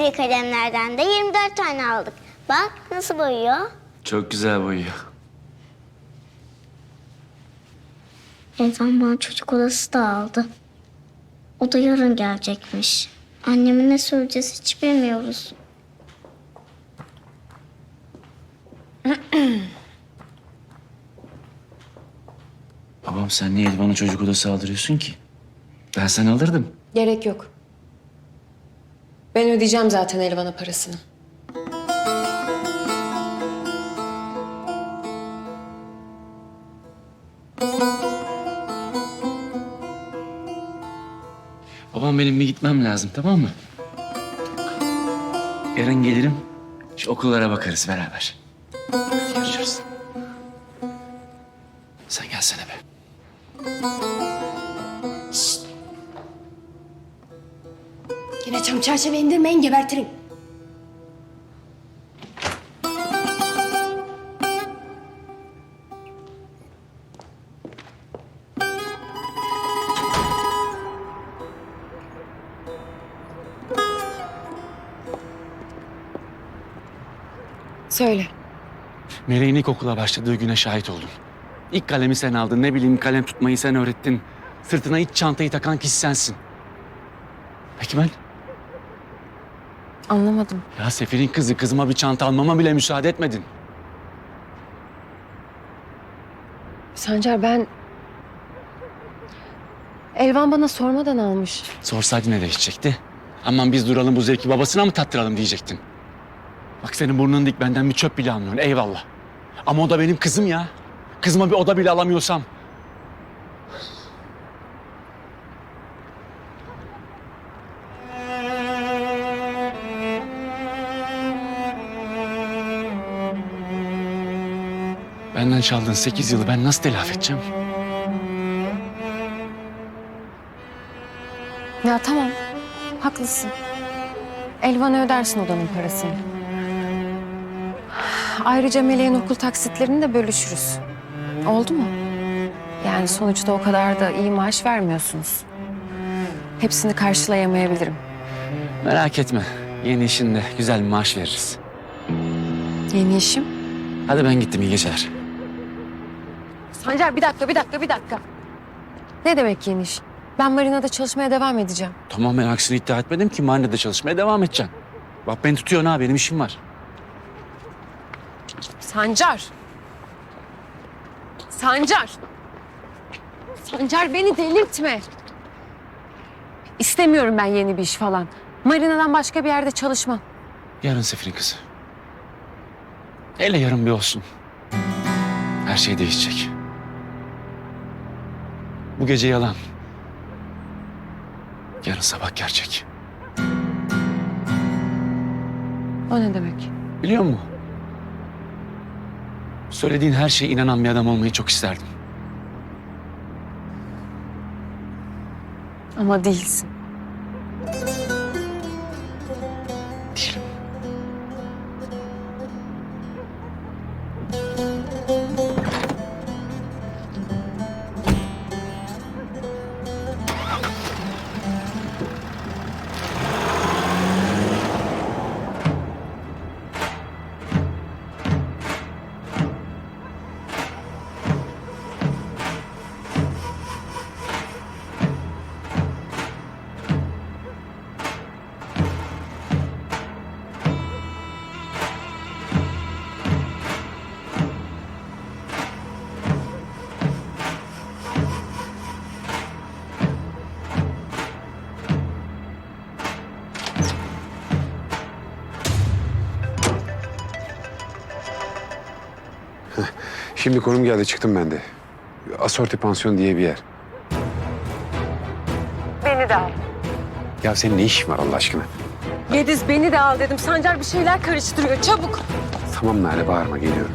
Ve kalemlerden de 24 tane aldık. Bak nasıl boyuyor. Çok güzel boyuyor. Ezan bana çocuk odası da aldı. O da yarın gelecekmiş. Anneme ne söyleyeceğiz hiç bilmiyoruz. Babam sen niye bana çocuk odası aldırıyorsun ki? Ben sana alırdım. Gerek yok. Ben ödeyeceğim zaten Elvan'a parasını. Babam benim bir gitmem lazım tamam mı? Yarın gelirim. Şu okullara bakarız beraber. Görüşürüz. Sen gelsene be. Yine çam çerçeve indirmeyin gebertirim. Söyle. Meleğin ilkokula başladığı güne şahit oldum. İlk kalemi sen aldın. Ne bileyim kalem tutmayı sen öğrettin. Sırtına iç çantayı takan kişi sensin. Peki ben? Anlamadım. Ya Sefir'in kızı kızıma bir çanta almama bile müsaade etmedin. Sancar ben... Elvan bana sormadan almış. Sorsaydın ne değişecekti? Aman biz duralım bu zevki babasına mı tattıralım diyecektin. Bak senin burnun dik benden bir çöp bile almıyorsun eyvallah. Ama o da benim kızım ya. Kızıma bir oda bile alamıyorsam. Benden çaldığın sekiz yılı ben nasıl telafi edeceğim? Ya tamam. Haklısın. Elvan'a ödersin odanın parasını. Ayrıca Meleğin okul taksitlerini de bölüşürüz. Oldu mu? Yani sonuçta o kadar da iyi maaş vermiyorsunuz. Hepsini karşılayamayabilirim. Merak etme. Yeni işinde güzel bir maaş veririz. Yeni işim. Hadi ben gittim iyi geceler. Sancar bir dakika, bir dakika, bir dakika. Ne demek yeni iş? Ben marinada çalışmaya devam edeceğim. Tamam ben aksini iddia etmedim ki marinede çalışmaya devam edeceksin. Bak beni tutuyorsun ha benim işim var. Sancar. Sancar. Sancar beni delirtme. İstemiyorum ben yeni bir iş falan. Marinadan başka bir yerde çalışmam. Yarın Sefir'in kızı. Hele yarın bir olsun. Her şey değişecek. Bu gece yalan. Yarın sabah gerçek. O ne demek? Biliyor musun? Söylediğin her şeye inanan bir adam olmayı çok isterdim. Ama değilsin. Şimdi konum geldi çıktım ben de. Asorti Pansiyon diye bir yer. Beni de al. Ya senin ne işin var Allah aşkına? Yediz beni de al dedim. Sancar bir şeyler karıştırıyor. Çabuk. Tamam Nale bağırma geliyorum.